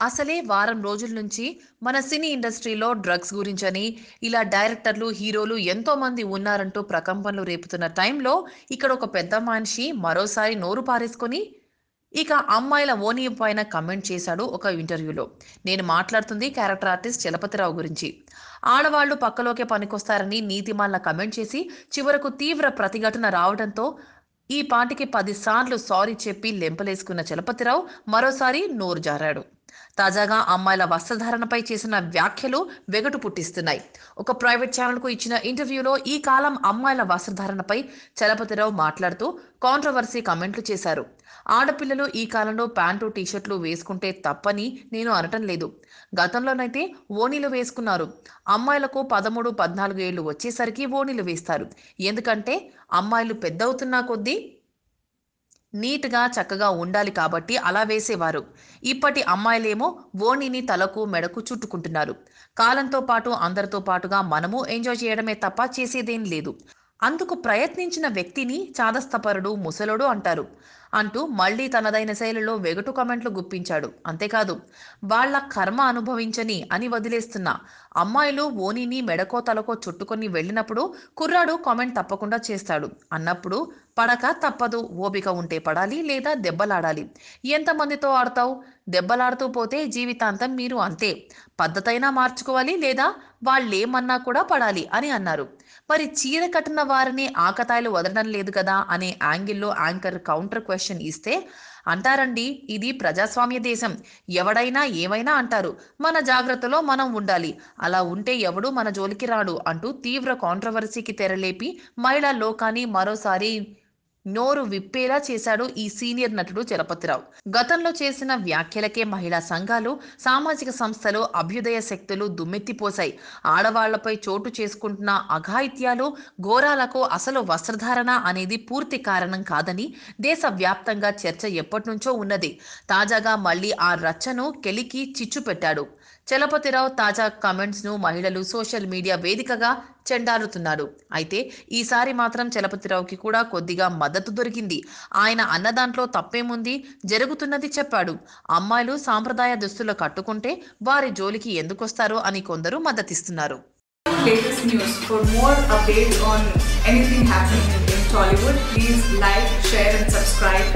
అసలే వారం రోజుల నుంచి మన సినీ ఇండస్ట్రీలో డ్రగ్స్ గురించని ఇలా డైరెక్టర్లు హీరోలు ఎంతో మంది ఉన్నారంటూ ప్రకంపనలు రేపుతున్న టైంలో ఇక్కడ ఒక పెద్ద మనిషి మరోసారి నోరు పారేసుకొని ఇక అమ్మాయిల ఓని పైన కమెంట్ చేశాడు ఒక ఇంటర్వ్యూలో. నేను మాట్లాడుతుంది క్యారెక్టర్ ఆర్టిస్ట్ చలపతిరావు గురించి. ఆడవాళ్ళు పక్కలోకే పనికొస్తారని నీతిమాల కమెంట్ చేసి చివరకు తీవ్ర ప్రతిఘటన రావడంతో ఈ పాటికి పదిసార్లు సారీ చెప్పి లెంపలేసుకున్న చలపతిరావు మరోసారి నోరు జారాడు. తాజాగా అమ్మాయిల వస్త్రధారణపై చేసిన వ్యాఖ్యలు వెగటు పుట్టిస్తున్నాయి. ఒక ప్రైవేట్ ఛానల్కు ఇచ్చిన ఇంటర్వ్యూలో ఈ కాలం అమ్మాయిల వస్త్రధారణపై చలపతిరావు మాట్లాడుతూ కాంట్రవర్సీ కమెంట్లు చేశారు. ఆడపిల్లలు ఈ కాలంలో ప్యాంటు టీషర్ట్లు వేసుకుంటే తప్పని నేను అనటం లేదు. గతంలోనైతే ఓణీలు వేసుకున్నారు. అమ్మాయిలకు పదమూడు పద్నాలుగు ఏళ్ళు వచ్చేసరికి ఓణీలు వేస్తారు. ఎందుకంటే అమ్మాయిలు పెద్దవుతున్నా కొద్దీ నీట్గా చక్కగా ఉండాలి కాబట్టి అలా వేసేవారు. ఇప్పటి అమ్మాయిలేమో ఓణిని తలకు మెడకు చుట్టుకుంటున్నారు. కాలంతో పాటు అందరితో పాటుగా మనము ఎంజాయ్ చేయడమే తప్ప చేసేదేం లేదు. అందుకు ప్రయత్నించిన వ్యక్తిని చాదస్తపరుడు ముసలోడు అంటారు. అంటూ మళ్ళీ తనదైన శైలిలో వెగటు కమెంట్లు గుప్పించాడు. అంతేకాదు వాళ్ళ కర్మ అనుభవించని అని వదిలేస్తున్న అమ్మాయిలు ఓనిని మెడకో తలకో చుట్టుకొని వెళ్ళినప్పుడు కుర్రాడు కామెంట్ తప్పకుండా చేస్తాడు. అన్నప్పుడు పడక తప్పదు ఓపిక ఉంటే పడాలి లేదా దెబ్బలాడాలి. ఎంతమందితో ఆడతావు? దెబ్బలాడుతూ పోతే జీవితాంతం మీరు అంతే. పద్ధతైనా మార్చుకోవాలి లేదా వాళ్ళేమన్నా కూడా పడాలి అని అన్నారు. మరి చీర కట్టిన వారిని ఆకతాయిలు వదలడం లేదు కదా అనే యాంగిల్లో యాంకర్ కౌంటర్ క్వశ్చన్ ఇస్తే అంటారండి ఇది ప్రజాస్వామ్య దేశం. ఎవడైనా ఏమైనా అంటారు మన జాగ్రత్తలో మనం ఉండాలి. అలా ఉంటే ఎవడు మన జోలికి రాడు అంటూ తీవ్ర కాంట్రవర్సీకి తెరలేపి మహిళా లోకాన్ని మరోసారి నోరు విప్పేలా చేశాడు ఈ సీనియర్ నటుడు చలపతిరావు. గతంలో చేసిన వ్యాఖ్యలకే మహిళా సంఘాలు సామాజిక సంస్థలు అభ్యుదయ శక్తులు దుమ్మెత్తిపోశాయి. ఆడవాళ్ళపై చోటు చేసుకుంటున్న అఘాయిత్యాలు ఘోరాలకు అసలు వస్త్రధారణ అనేది పూర్తి కారణం కాదని దేశవ్యాప్తంగా చర్చ ఎప్పటినుంచో ఉన్నది. తాజాగా మళ్ళీ ఆ రచ్చను కెలికి చిచ్చు పెట్టాడు. చలపతిరావు తాజా కమెంట్స్ను మహిళలు సోషల్ మీడియా వేదికగా చెండారుతున్నారు అయితే ఈసారి మాత్రం చలపతిరావుకి కూడా కొద్దిగా మద్దతు దొరికింది. ఆయన అన్న దాంట్లో తప్పేముంది? జరుగుతున్నది చెప్పాడు. అమ్మాయిలు సాంప్రదాయ దుస్తులు కట్టుకుంటే వారి జోలికి ఎందుకొస్తారో అని కొందరు మద్దతిస్తున్నారు. Latest news. For more updates on anything happening in Tollywood, please like, share, and subscribe.